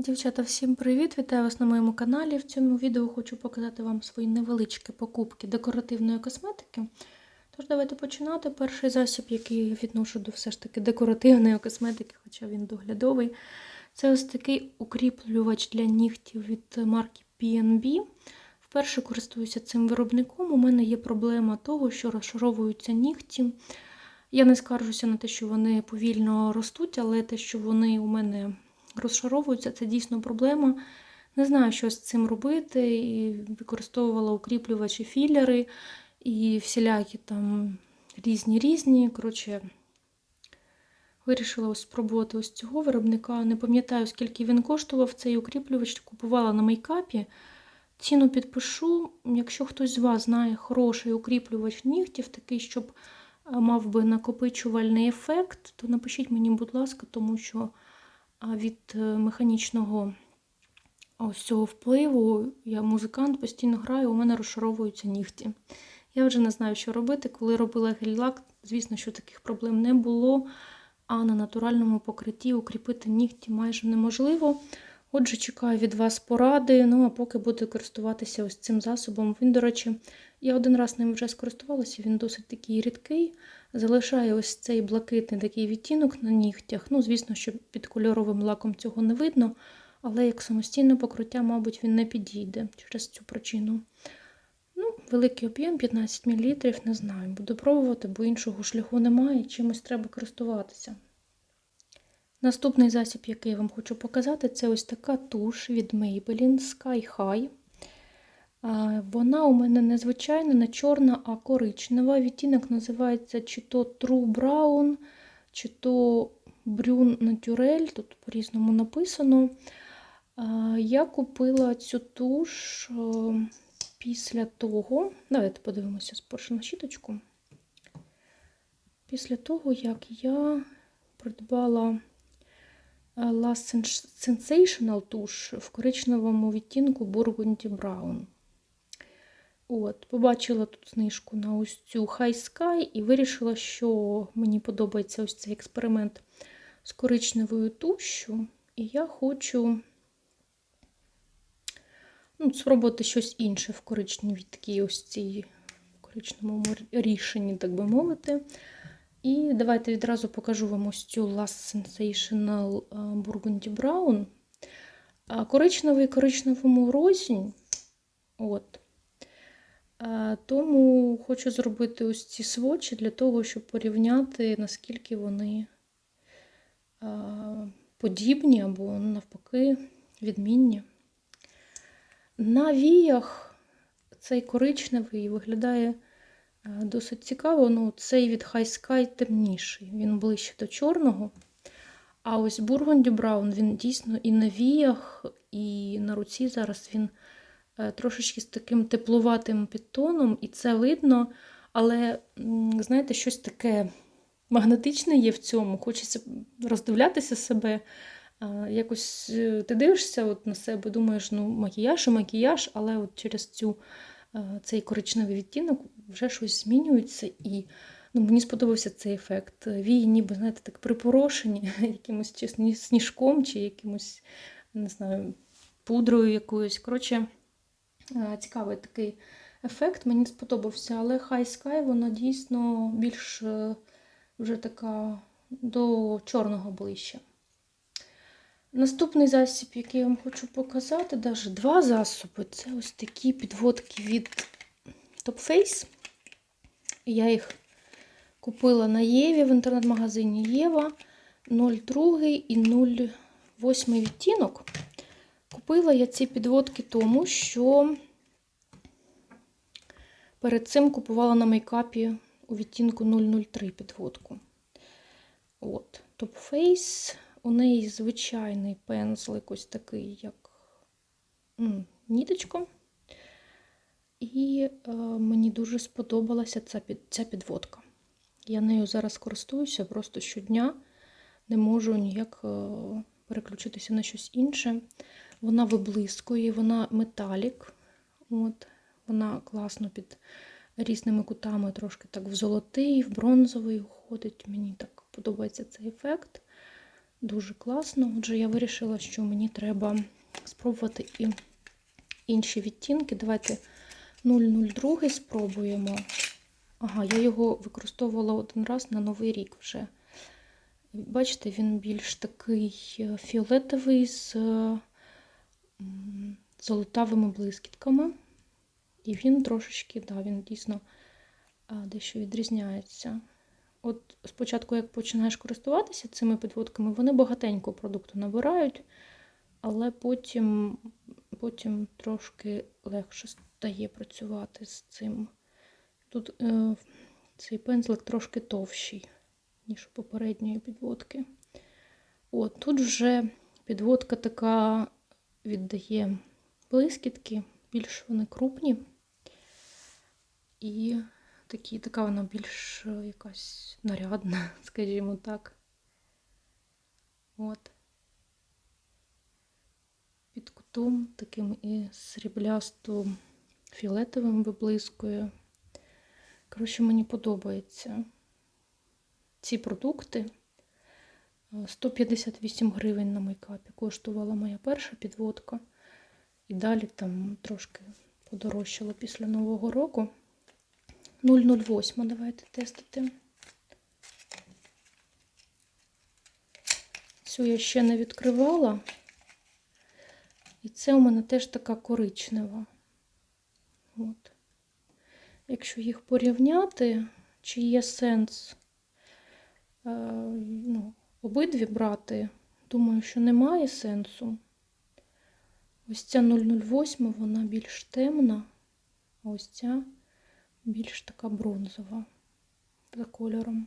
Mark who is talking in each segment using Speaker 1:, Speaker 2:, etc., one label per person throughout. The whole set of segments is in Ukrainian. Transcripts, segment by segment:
Speaker 1: Дівчата, всім привіт! Вітаю вас на моєму каналі. В цьому відео хочу показати вам свої невеличкі покупки декоративної косметики. Тож, давайте починати. Перший засіб, який я відношу до все ж таки декоративної косметики, хоча він доглядовий, це ось такий укріплювач для нігтів від марки PNB. Вперше користуюся цим виробником. У мене є проблема того, що розшаровуються нігті. Я не скаржуся на те, що вони повільно ростуть, але те, що вони у мене розшаровуються, це дійсно проблема. Не знаю, що з цим робити. І використовувала укріплювачі філери і всілякі там різні різні. Коротше, вирішила ось спробувати ось цього виробника. Не пам'ятаю, скільки він коштував цей укріплювач, купувала на мейкапі. Ціну підпишу. Якщо хтось з вас знає хороший укріплювач нігтів, такий, щоб мав би накопичувальний ефект, то напишіть мені, будь ласка, тому що від е, механічного ось цього впливу я музикант, постійно граю, у мене розшаровуються нігті. Я вже не знаю, що робити. Коли робила гель-лак, звісно, що таких проблем не було, а на натуральному покритті укріпити нігті майже неможливо. Отже, чекаю від вас поради. Ну, а поки буду користуватися ось цим засобом. Він, до речі, я один раз ним вже скористувалася, він досить такий рідкий. Залишає ось цей блакитний такий відтінок на нігтях. Ну, звісно, що під кольоровим лаком цього не видно, але як самостійне покриття, мабуть, він не підійде через цю причину. Ну, Великий об'єм 15 мл, не знаю. Буду пробувати, бо іншого шляху немає, чимось треба користуватися. Наступний засіб, який я вам хочу показати, це ось така туш від Maybelline Sky High. Вона у мене не звичайна, не чорна, а коричнева. Відтінок називається чи то True Brown, чи то Brune Naturel, тут по-різному написано. Я купила цю туш після того, давайте подивимося спершу на щіточку. Після того, як я придбала Last Sensational туш в коричневому відтінку Burgundy Brown. От, Побачила тут знижку на ось цю High Sky і вирішила, що мені подобається ось цей експеримент з коричневою тушшю. І я хочу ну, спробувати щось інше в коричневій такій ось цій коричневому рішенні, так би мовити. І давайте відразу покажу вам ось цю Last Sensational Burgundy Brown. Коричневий коричневому розінь. От. Тому хочу зробити ось ці свочі для того, щоб порівняти, наскільки вони подібні або, навпаки, відмінні. На віях цей коричневий виглядає досить цікаво. Ну, Цей від High Sky темніший, він ближче до чорного. А ось Burgundy Brown, він дійсно і на віях, і на руці зараз він. Е, трошечки з таким теплуватим підтоном, і це видно. Але, знаєте, щось таке магнетичне є в цьому. Хочеться роздивлятися себе. Якось е, ти дивишся от на себе, думаєш, ну, макіяж і макіяж, але от через цю, е, цей коричневий відтінок вже щось змінюється. І ну, мені сподобався цей ефект. Вії, ніби, знаєте, так припорошені якимось чи сніжком, чи якимось, не знаю, пудрою якоюсь. Коротше, цікавий такий ефект, мені сподобався, але High Sky вона дійсно більш е, вже така до чорного ближче. Наступний засіб, який я вам хочу показати, навіть два засоби це ось такі підводки від Top Face. Я їх купила на Єві в інтернет-магазині Єва 02 і 08 відтінок. Купила я ці підводки тому, що перед цим купувала на мейкапі у відтінку 003 підводку. От, Top Face. У неї звичайний пензлик, ось такий, як м, ніточка. І е, мені дуже сподобалася ця, під, ця підводка. Я нею зараз користуюся просто щодня, не можу ніяк е, переключитися на щось інше. Вона виблискує, вона металік. От, Вона класно під різними кутами, трошки так в золотий, в бронзовий уходить. Мені так подобається цей ефект. Дуже класно. Отже, я вирішила, що мені треба спробувати і інші відтінки. Давайте 002 спробуємо. Ага, я його використовувала один раз на Новий рік вже. Бачите, він більш такий е, фіолетовий з е, золотавими блискітками. І він трошечки, да, він дійсно дещо відрізняється. От спочатку, як починаєш користуватися цими підводками, вони багатенько продукту набирають, але потім, потім трошки легше стає працювати з цим. Тут е, цей пензлик трошки товщий, ніж у попередньої підводки. От, тут вже підводка така віддає блискітки, більш вони крупні. І такі, така вона більш е, якась нарядна, скажімо так. От. Під кутом таким і сріблясто фіолетовим виблискує. Коротше, мені подобається ці продукти. Е, 158 гривень на мейкапі коштувала моя перша підводка. І далі там трошки подорожчало після Нового року. 008 давайте тестити. Цю я ще не відкривала. І це у мене теж така коричнева. От. Якщо їх порівняти, чи є сенс е, ну, обидві брати, думаю, що немає сенсу. Ось ця 008, вона більш темна, а ось ця більш така бронзова за кольором.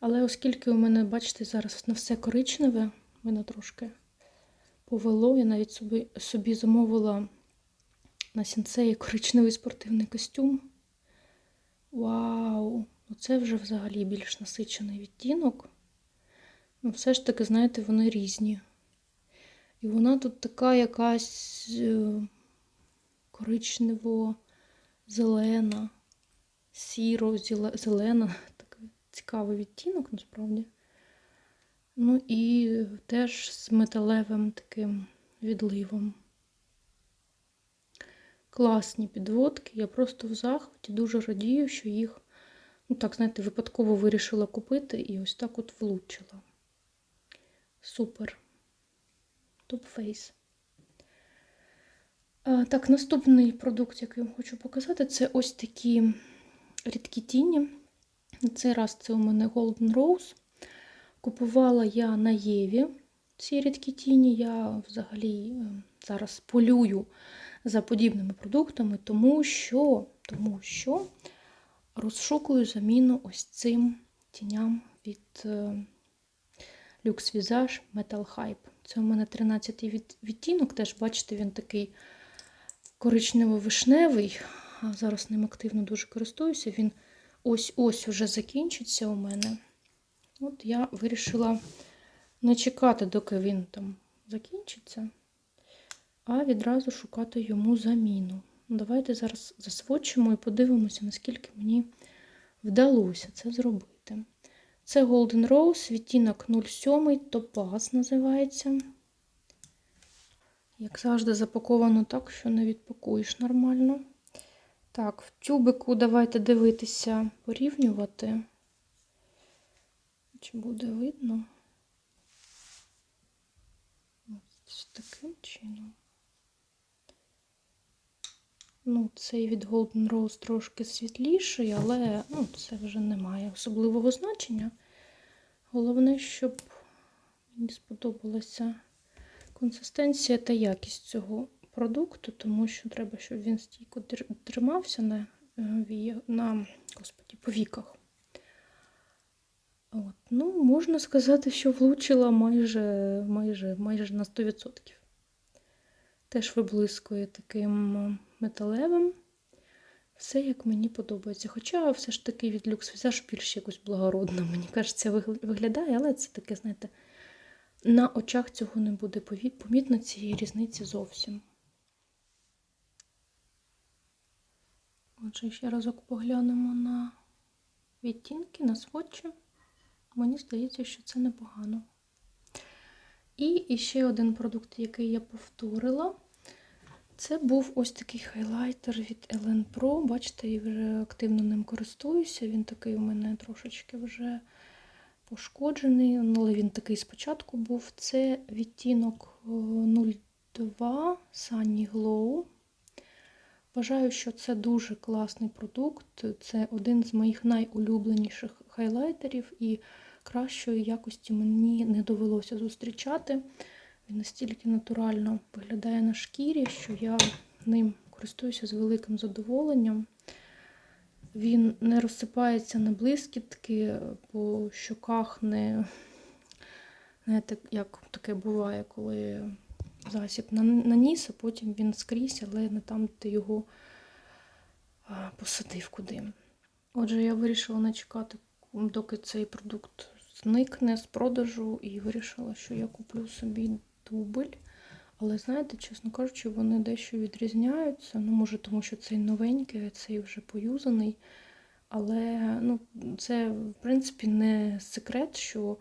Speaker 1: Але оскільки у мене, бачите, зараз на все коричневе, мене трошки повело, я навіть собі, собі замовила на сінцеї коричневий спортивний костюм. Вау! Оце вже взагалі більш насичений відтінок. Ну, все ж таки, знаєте, вони різні. І вона тут така якась е, коричнево-зелена, сіро-зелена, такий цікавий відтінок насправді. Ну і теж з металевим таким відливом. Класні підводки. Я просто в захваті дуже радію, що їх, ну так, знаєте, випадково вирішила купити і ось так от влучила. Супер. Топ-фейс. Так, наступний продукт, який я вам хочу показати, це ось такі рідкі тіні. На цей раз це у мене Golden Rose. Купувала я на Єві ці рідкі тіні. Я взагалі е, зараз полюю за подібними продуктами, тому що, тому що розшукую заміну ось цим тіням від Lux Visage Metal Hype. Це у мене 13-й від- відтінок, теж, бачите, він такий коричнево-вишневий. А Зараз ним активно дуже користуюся. Він ось-ось уже закінчиться у мене. От я вирішила не чекати, доки він там закінчиться, а відразу шукати йому заміну. Ну, Давайте зараз засвочимо і подивимося, наскільки мені вдалося це зробити. Це Golden Rose, відтінок 07, топаз називається. Як завжди, запаковано так, що не відпакуєш нормально. Так, в тюбику давайте дивитися, порівнювати. Чи буде видно? Ось таким чином. Ну, цей від Golden Rose трошки світліший, але ну, це вже не має особливого значення. Головне, щоб мені сподобалася консистенція та якість цього продукту, тому що треба, щоб він стійко тримався на, е, на господі, по. От. Ну, можна сказати, що влучила майже, майже, майже на 100%. Теж виблискує таким металевим. Все як мені подобається. Хоча все ж таки від Lux Visage більш якось благородно, мені кажеться, вигл- виглядає, але це таке, знаєте, на очах цього не буде помітно цієї різниці зовсім. Отже, ще разок поглянемо на відтінки, на сводчі. Мені здається, що це непогано. І ще один продукт, який я повторила. Це був ось такий хайлайтер від Ellen Pro. Бачите, я вже активно ним користуюся. Він такий у мене трошечки вже пошкоджений, але він такий спочатку був. Це відтінок е, 02 Sunny Glow. Вважаю, що це дуже класний продукт. Це один з моїх найулюбленіших хайлайтерів, і кращої якості мені не довелося зустрічати. Він настільки натурально виглядає на шкірі, що я ним користуюся з великим задоволенням. Він не розсипається на блискітки, по щоках не, знаєте, як таке буває, коли засіб наніс, а потім він скрізь, але не там, де ти його посадив куди. Отже, я вирішила не чекати, доки цей продукт зникне з продажу, і вирішила, що я куплю собі дубль. Але знаєте, чесно кажучи, вони дещо відрізняються. Ну, може, тому що цей новенький, а цей вже поюзаний. Але ну, це, в принципі, не секрет, що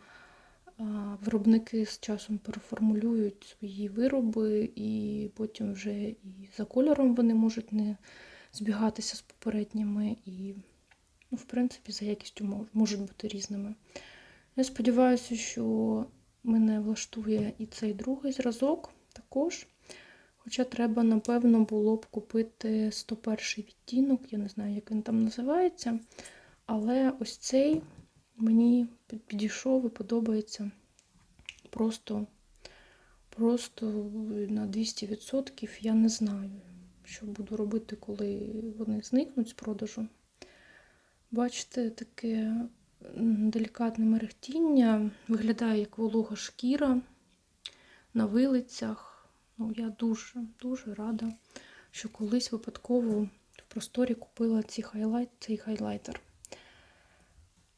Speaker 1: а, виробники з часом переформулюють свої вироби, і потім вже і за кольором вони можуть не збігатися з попередніми, і, ну, в принципі, за якістю можуть бути різними. Я сподіваюся, що мене влаштує і цей другий зразок також. Хоча треба, напевно, було б купити 101 відтінок, я не знаю, як він там називається. Але ось цей мені підійшов і подобається просто, просто на 200%. Я не знаю, що буду робити, коли вони зникнуть з продажу. Бачите, таке делікатне мерехтіння, виглядає як волога шкіра на вилицях. Ну, я дуже, дуже рада, що колись випадково в просторі купила ці хайлайт, цей хайлайтер.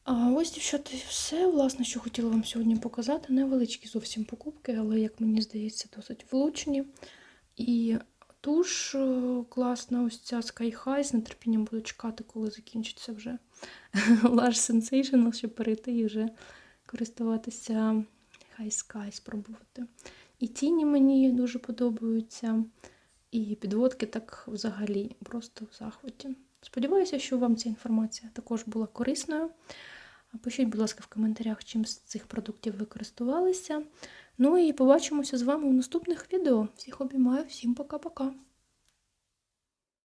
Speaker 1: А ось, дівчата, все, власне, що хотіла вам сьогодні показати. Невеличкі зовсім покупки, але, як мені здається, досить влучні. І туш е, класна, ось ця Sky High, з нетерпінням буду чекати, коли закінчиться вже Lush Sensational, щоб перейти і вже користуватися High Sky, спробувати. І тіні мені дуже подобаються, і підводки так взагалі просто в захваті. Сподіваюся, що вам ця інформація також була корисною. Пишіть, будь ласка, в коментарях, чим з цих продуктів ви користувалися. Ну і побачимося з вами у наступних відео. Всіх обіймаю, всім пока-пока!